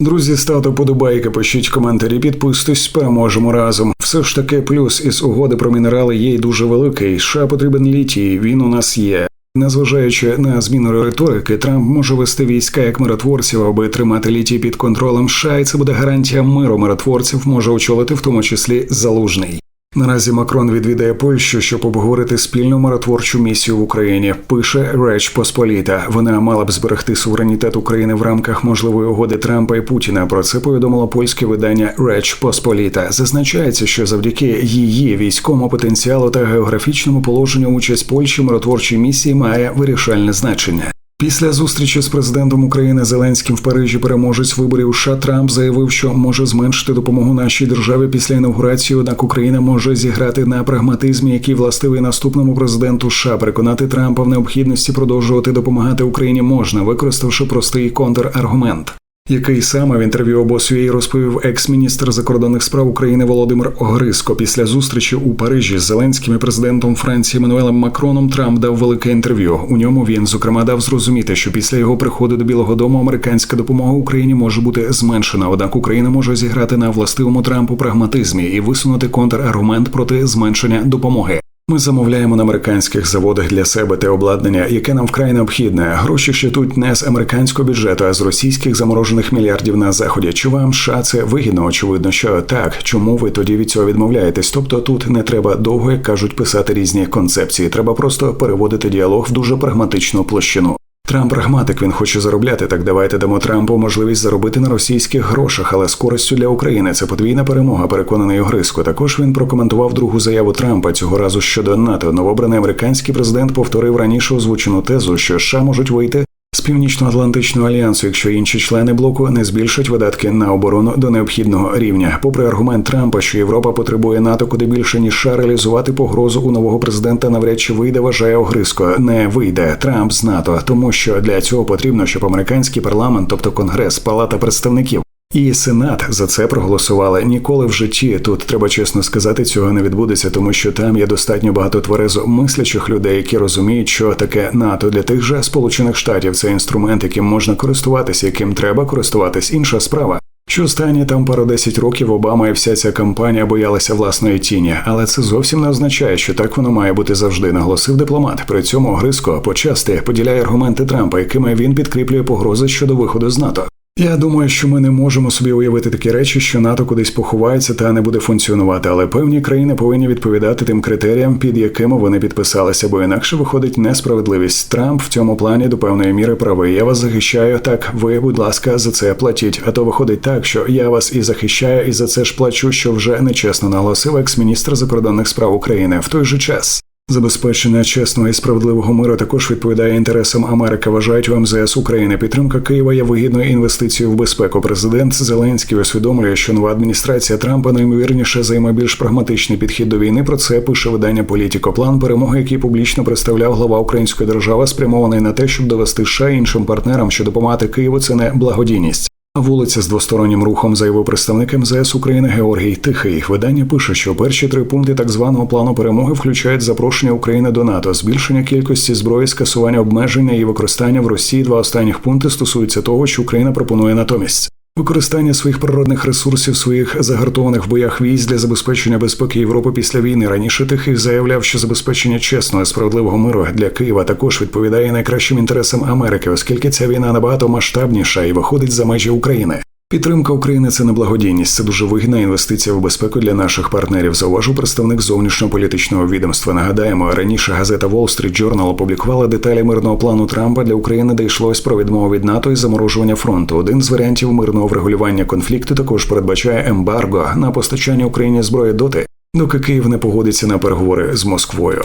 Друзі, ставте подобайки, пишіть коментарі, підписуйтесь, переможемо разом. Все ж таки, плюс із угоди про мінерали є й дуже великий. США потрібен літій, він у нас є. Незважаючи на зміну риторики, Трамп може вести війська як миротворців, аби тримати літій під контролем США, і це буде гарантія миру миротворців може очолити в тому числі залужний. Наразі Макрон відвідає Польщу, щоб обговорити спільну миротворчу місію в Україні. Пише Реч Посполіта. Вона мала б зберегти суверенітет України в рамках можливої угоди Трампа і Путіна. Про це повідомило польське видання Реч Посполіта. Зазначається, що завдяки її військовому потенціалу та географічному положенню участь Польщі миротворчій місії має вирішальне значення. Після зустрічі з президентом України Зеленським в Парижі переможець виборів США Трамп заявив, що може зменшити допомогу нашій державі після інаугурації. Однак Україна може зіграти на прагматизмі, який властивий наступному президенту США. Переконати Трампа в необхідності продовжувати допомагати Україні можна, використавши простий контраргумент. Який саме в інтерв'ю обосвій розповів екс-міністр закордонних справ України Володимир Огриско після зустрічі у Парижі з Зеленським і президентом Франції Мануелем Макроном Трамп дав велике інтерв'ю. У ньому він зокрема дав зрозуміти, що після його приходу до Білого Дому американська допомога Україні може бути зменшена. Однак Україна може зіграти на властивому Трампу прагматизмі і висунути контраргумент проти зменшення допомоги. Ми замовляємо на американських заводах для себе те обладнання, яке нам вкрай необхідне. Гроші ще тут не з американського бюджету, а з російських заморожених мільярдів на заході. Чи вам США це вигідно? Очевидно, що так. Чому ви тоді від цього відмовляєтесь? Тобто тут не треба довго, як кажуть, писати різні концепції. Треба просто переводити діалог в дуже прагматичну площину. Трамп прагматик, він хоче заробляти. Так давайте дамо Трампу можливість заробити на російських грошах, але з користю для України це подвійна перемога. Переконаний Огриско. Також він прокоментував другу заяву Трампа цього разу щодо НАТО. Новобраний американський президент повторив раніше озвучену тезу, що США можуть вийти північно-атлантичного альянсу, якщо інші члени блоку не збільшать видатки на оборону до необхідного рівня. Попри аргумент Трампа, що Європа потребує НАТО куди більше ніж США, реалізувати погрозу у нового президента навряд чи вийде, вважає огризко. Не вийде Трамп з НАТО, тому що для цього потрібно, щоб американський парламент, тобто Конгрес, Палата представників. І Сенат за це проголосували ніколи в житті. Тут треба чесно сказати, цього не відбудеться, тому що там є достатньо багато тверезо мислячих людей, які розуміють, що таке НАТО для тих же сполучених штатів це інструмент, яким можна користуватися, яким треба користуватись. Інша справа. Що останні там пару десять років Обама і вся ця кампанія боялася власної тіні, але це зовсім не означає, що так воно має бути завжди, наголосив дипломат. При цьому Гриско почасти поділяє аргументи Трампа, якими він підкріплює погрози щодо виходу з НАТО. Я думаю, що ми не можемо собі уявити такі речі, що НАТО кудись поховається та не буде функціонувати, але певні країни повинні відповідати тим критеріям, під якими вони підписалися, бо інакше виходить несправедливість. Трамп в цьому плані до певної міри правий. Я вас захищаю. Так, ви, будь ласка, за це платіть. А то виходить так, що я вас і захищаю, і за це ж плачу, що вже нечесно наголосив екс-міністр закордонних справ України в той же час. Забезпечення чесного і справедливого миру також відповідає інтересам Америки. Вважають в МЗС України. Підтримка Києва є вигідною інвестицією в безпеку. Президент Зеленський усвідомлює, що нова адміністрація Трампа найімовірніше займе більш прагматичний підхід до війни. Про це пише видання Політіко. План перемоги, який публічно представляв глава української держави, спрямований на те, щоб довести США іншим партнерам, що допомагати Києву це не благодійність. Вулиця з двостороннім рухом заявив представник МЗС України Георгій Тихий. Видання пише, що перші три пункти так званого плану перемоги включають запрошення України до НАТО, збільшення кількості зброї, скасування обмеження і використання в Росії. Два останніх пункти стосуються того, що Україна пропонує натомість. Використання своїх природних ресурсів, своїх загартованих в боях військ для забезпечення безпеки Європи після війни. Раніше тихий заявляв, що забезпечення чесного і справедливого миру для Києва також відповідає найкращим інтересам Америки, оскільки ця війна набагато масштабніша і виходить за межі України. Підтримка України це не благодійність, це дуже вигідна інвестиція в безпеку для наших партнерів. Зауважив представник зовнішньополітичного відомства. Нагадаємо, раніше газета Wall Street Journal опублікувала деталі мирного плану Трампа для України, де йшлось про відмову від НАТО і заморожування фронту. Один з варіантів мирного врегулювання конфлікту також передбачає ембарго на постачання Україні зброї доти, доки Київ не погодиться на переговори з Москвою.